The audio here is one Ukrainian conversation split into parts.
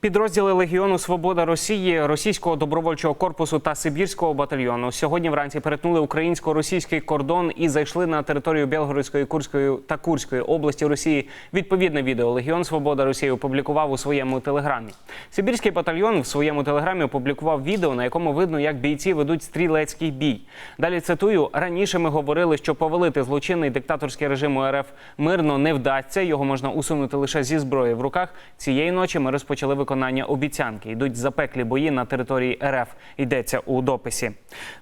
Підрозділи Легіону Свобода Росії, Російського добровольчого корпусу та Сибірського батальйону сьогодні вранці перетнули українсько-російський кордон і зайшли на територію Білгородської, Курської та Курської області Росії. Відповідне відео Легіон Свобода Росії опублікував у своєму телеграмі. Сибірський батальйон в своєму телеграмі опублікував відео, на якому видно, як бійці ведуть стрілецький бій. Далі цитую: раніше ми говорили, що повалити злочинний диктаторський режим РФ мирно не вдасться. Його можна усунути лише зі зброї в руках. Цієї ночі ми розпочали виконання обіцянки. Йдуть запеклі бої на території РФ. Йдеться у дописі.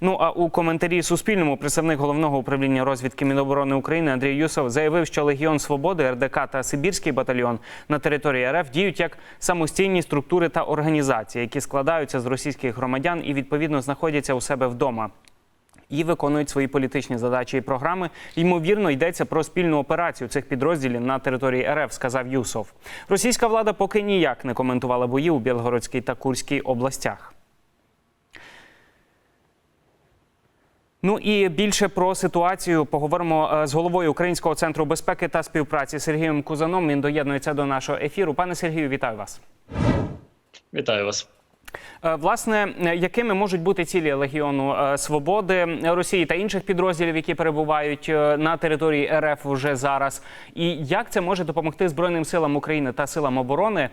Ну а у коментарі Суспільному представник головного управління розвідки Міноборони України Андрій Юсов заявив, що Легіон Свободи, РДК та Сибірський батальйон на території РФ діють як самостійні структури та організації, які складаються з російських громадян і відповідно знаходяться у себе вдома і виконують свої політичні задачі і програми. Ймовірно, йдеться про спільну операцію цих підрозділів на території РФ, сказав Юсов. Російська влада поки ніяк не коментувала бої у Білгородській та Курській областях. Ну і більше про ситуацію поговоримо е, з головою Українського центру безпеки та співпраці Сергієм Кузаном. Він доєднується до нашого ефіру. Пане Сергію, вітаю вас. Вітаю вас. Е, Власне, е, якими можуть бути цілі Легіону е, Свободи Росії та інших підрозділів, які перебувають на території РФ вже зараз, і як це може допомогти Збройним силам України та силам оборони,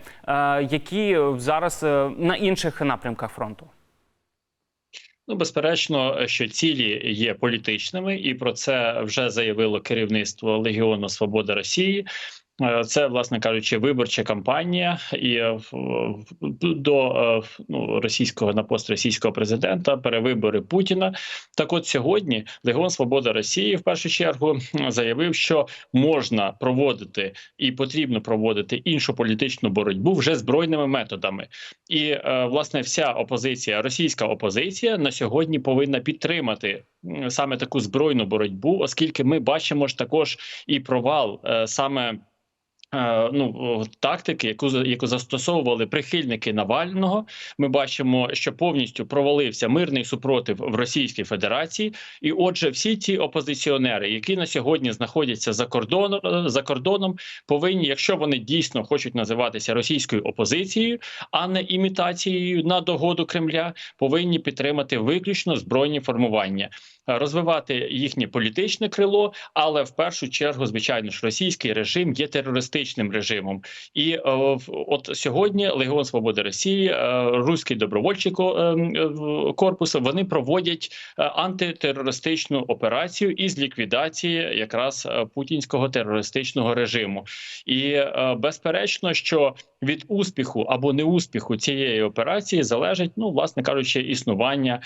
які зараз на інших напрямках фронту? Ну, безперечно, що цілі є політичними, і про це вже заявило керівництво Легіону Свобода Росії. Е, Це, власне кажучи, виборча кампанія і е, до е, ну, російського на пост російського президента перевибори Путіна. Так, от сьогодні Легіон Свобода Росії в першу чергу заявив, що можна проводити і потрібно проводити іншу політичну боротьбу вже збройними методами. І власне вся опозиція, російська опозиція на сьогодні повинна підтримати саме таку збройну боротьбу, оскільки ми бачимо ж також і провал саме. Е, Ну, тактики, яку яку застосовували прихильники Навального, ми бачимо, що повністю провалився мирний супротив в Російській Федерації, і отже, всі ті опозиціонери, які на сьогодні знаходяться за кордоном, е, за кордоном, повинні, якщо вони дійсно хочуть називатися російською опозицією, а не імітацією на догоду Кремля, повинні підтримати виключно збройні формування, розвивати їхнє політичне крило, але в першу чергу, звичайно ж, російський режим є терористичним режимом. І е, от сьогодні Легіон Свободи Росії, е, Руський добровольчий ко- е, корпус, вони проводять антитерористичну операцію із ліквідації якраз путінського терористичного режиму. І безперечно, що від успіху або неуспіху цієї операції залежить, ну власне кажучи, існування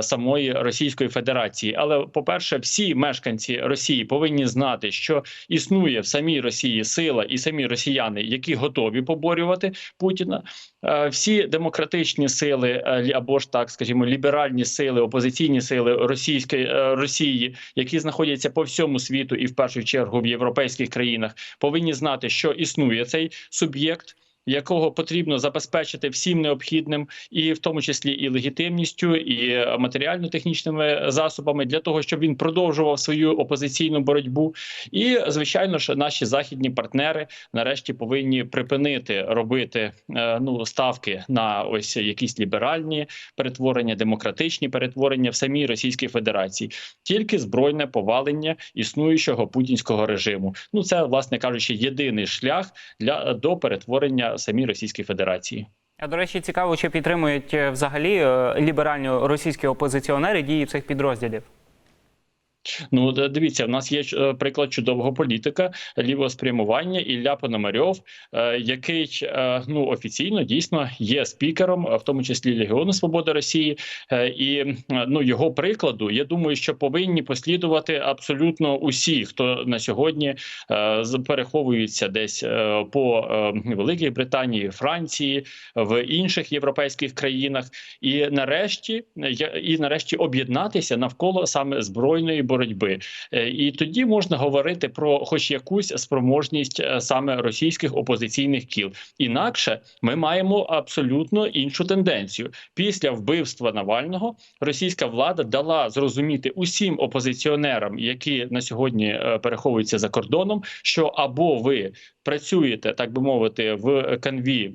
самої Російської Федерації. Але, по-перше, всі мешканці Росії повинні знати, що існує в самій Росії сила і самі росіяни, які готові поборювати Путіна. Е, Всі демократичні сили е, або ж так, скажімо, ліберальні сили, опозиційні сили Російської е, Росії, які знаходяться по всьому світу і в першу чергу в європейських країнах, повинні знати, що існує цей суб'єкт. Якого потрібно забезпечити всім необхідним, і в тому числі і легітимністю, і е, матеріально-технічними засобами для того, щоб він продовжував свою опозиційну боротьбу. І звичайно ж, наші західні партнери нарешті повинні припинити робити е, ну ставки на ось якісь ліберальні перетворення, демократичні перетворення в самій Російській Федерації, тільки збройне повалення існуючого путінського режиму. Ну це, власне кажучи, єдиний шлях для до перетворення самій Російській Федерації. А до речі, цікаво, чи підтримують е, взагалі е, ліберальні російські опозиціонери дії цих підрозділів. Ну дивіться, в нас є е, приклад чудового політика лівого спрямування Ілля Пономарьов, е, який е, ну офіційно дійсно є спікером, е, в тому числі Легіону Свободи Росії. Е, І е, ну його прикладу, я думаю, що повинні послідувати абсолютно усі, хто на сьогодні е, переховуються десь е, по е, Великій Британії, Франції, в інших європейських країнах, і нарешті і нарешті об'єднатися навколо саме збройної боротьби. Е, І тоді можна говорити про хоч якусь спроможність е, саме російських опозиційних кіл. Інакше ми маємо абсолютно іншу тенденцію. Після вбивства Навального російська влада дала зрозуміти усім опозиціонерам, які на сьогодні е, переховуються за кордоном, що або ви працюєте, так би мовити, в канві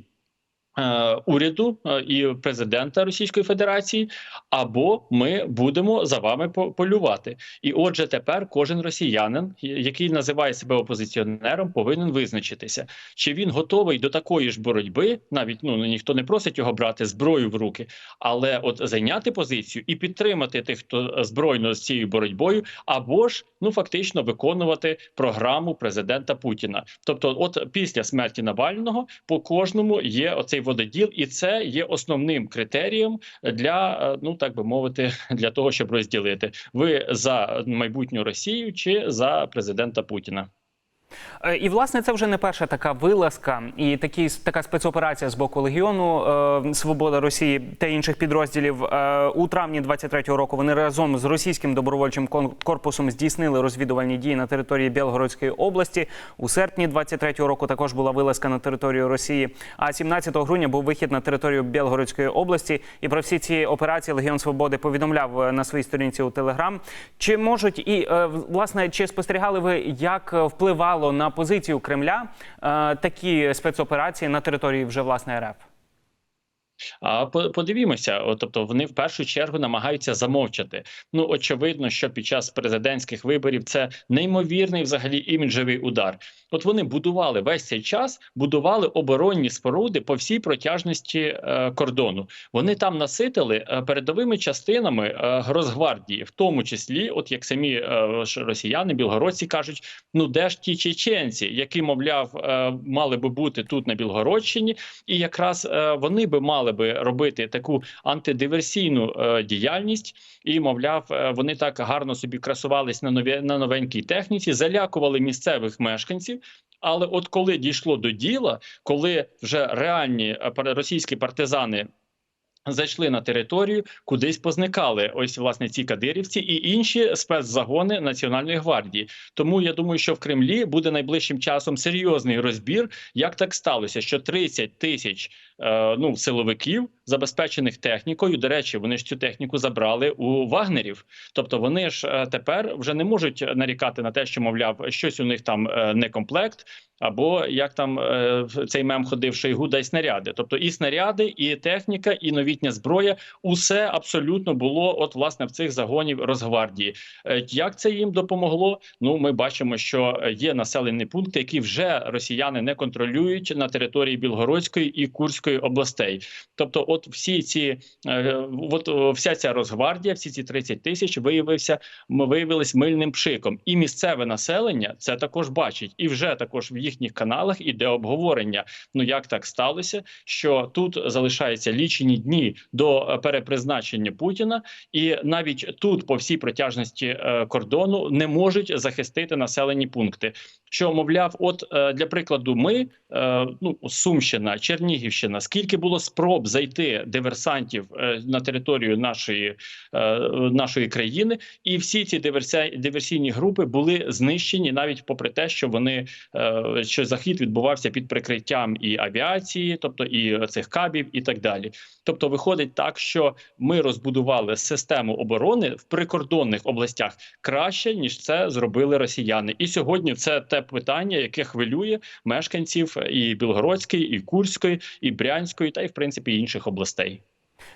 уряду е, і президента Російської Федерації, або ми будемо за вами по- полювати. І отже, тепер кожен росіянин, який називає себе опозиціонером, повинен визначитися, чи він готовий до такої ж боротьби, навіть ну ніхто не просить його брати зброю в руки, але от зайняти позицію і підтримати тих, хто збройно з цією боротьбою, або ж ну фактично виконувати програму президента Путіна. Тобто, от після смерті Навального по кожному є оцей вододіл, і це є основним критерієм для е, ну так би мовити, для того, щоб розділити ви за майбутню Росію чи за президента Путіна. Е, І власне це вже не перша така вилазка і такі така спецоперація з боку легіону е, Свобода Росії та інших підрозділів. Е, у травні 23-го року вони разом з російським добровольчим корпусом здійснили розвідувальні дії на території Білгородської області. У серпні 23-го року також була вилазка на територію Росії. А 17 грудня був вихід на територію Білгородської області. І про всі ці операції Легіон Свободи повідомляв на своїй сторінці у Телеграм. Чи можуть і власне чи спостерігали ви, як е, впливало на позицію Кремля е, такі спецоперації на території вже власне РФ? А по- подивімося, тобто вони в першу чергу намагаються замовчати. Ну очевидно, що під час президентських виборів це неймовірний взагалі іміджевий удар. От вони будували весь цей час, будували оборонні споруди по всій протяжності е, кордону. Вони там наситили е, передовими частинами е, Росгвардії, в тому числі, от як самі е, росіяни, білгородці кажуть, ну де ж ті чеченці, які мовляв е, мали би бути тут на Білгородщині, і якраз е, вони би мали би робити таку антидиверсійну е, діяльність, і мовляв, е, вони так гарно собі красувались на нові на новенькій техніці, залякували місцевих мешканців. Але от коли дійшло до діла, коли вже реальні е, російські партизани зайшли на територію, кудись позникали ось власне ці кадирівці і інші спецзагони Національної гвардії. Тому я думаю, що в Кремлі буде найближчим часом серйозний розбір, як так сталося, що 30 тисяч е, ну силовиків забезпечених технікою. До речі, вони ж цю техніку забрали у вагнерів. Тобто вони ж е, тепер вже не можуть нарікати на те, що мовляв, щось у них там е, не комплект. Або як там е, цей мем ходив Шойгу, дай снаряди. Тобто і снаряди, і техніка, і новітня зброя усе абсолютно було от власне в цих загонів Росгвардії. Як це їм допомогло? Ну ми бачимо, що є населені пункти, які вже росіяни не контролюють на території Білгородської і Курської областей. Тобто, от всі ці е, от вся ця Росгвардія, всі ці 30 тисяч виявився виявились мильним пшиком, і місцеве населення це також бачить, і вже також в їхніх каналах іде обговорення. Ну як так сталося, що тут залишаються лічені дні до е, перепризначення Путіна, і навіть тут, по всій протяжності е, кордону, не можуть захистити населені пункти. Що мовляв, от для прикладу, ми ну Сумщина, Чернігівщина, скільки було спроб зайти диверсантів е, на територію нашої, е, нашої країни, і всі ці диверсійні групи були знищені навіть попри те, що вони е, що захід відбувався під прикриттям і авіації, тобто і цих кабів, і так далі. Тобто, виходить так, що ми розбудували систему оборони в прикордонних областях краще ніж це зробили росіяни. І сьогодні це те питання, яке хвилює мешканців і Білгородської, і Курської, і Брянської, та й в принципі інших областей.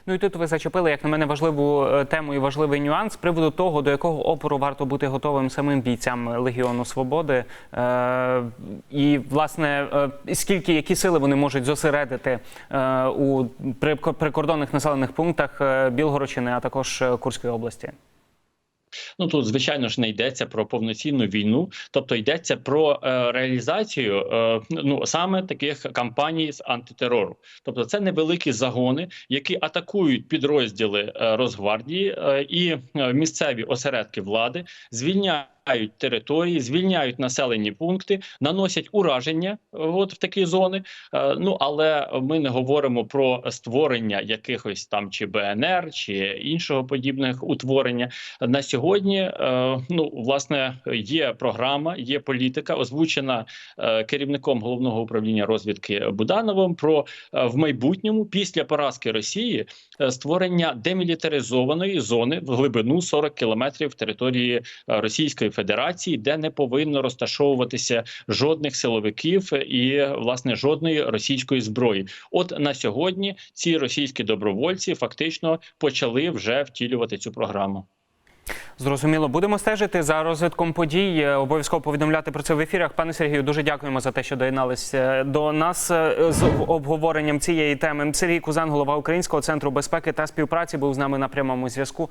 Ну і тут ви зачепили, як на мене, важливу е, тему і важливий нюанс з приводу того, до якого опору варто бути готовим самим бійцям Легіону Свободи. Е, і, власне, е, скільки які сили вони можуть зосередити е, у при- прикордонних населених пунктах Білгородщини, а також Курської області. Ну тут звичайно ж не йдеться про повноцінну війну, тобто йдеться про е, реалізацію е, ну саме таких кампаній з антитерору. Тобто, це невеликі загони, які атакують підрозділи е, Росгвардії е, і е, місцеві осередки влади, звільняють. Території звільняють населені пункти, наносять ураження е, от в такі зони. Е, Ну але ми не говоримо про створення якихось там чи БНР, чи іншого подібних утворення на сьогодні. е, Ну власне є програма, є політика, озвучена керівником головного управління розвідки Будановим про в майбутньому після поразки Росії створення демілітаризованої зони в глибину 40 кілометрів території Російської Федерації, де не повинно розташовуватися жодних силовиків і власне жодної російської зброї. От на сьогодні ці російські добровольці фактично почали вже втілювати цю програму. Зрозуміло, будемо стежити за розвитком подій. е, Обов'язково повідомляти про це в ефірах. Пане Сергію, дуже дякуємо за те, що доєдналися до нас е, з обговоренням цієї теми. Сергій Кузан, голова Українського центру безпеки та співпраці, був з нами на прямому зв'язку.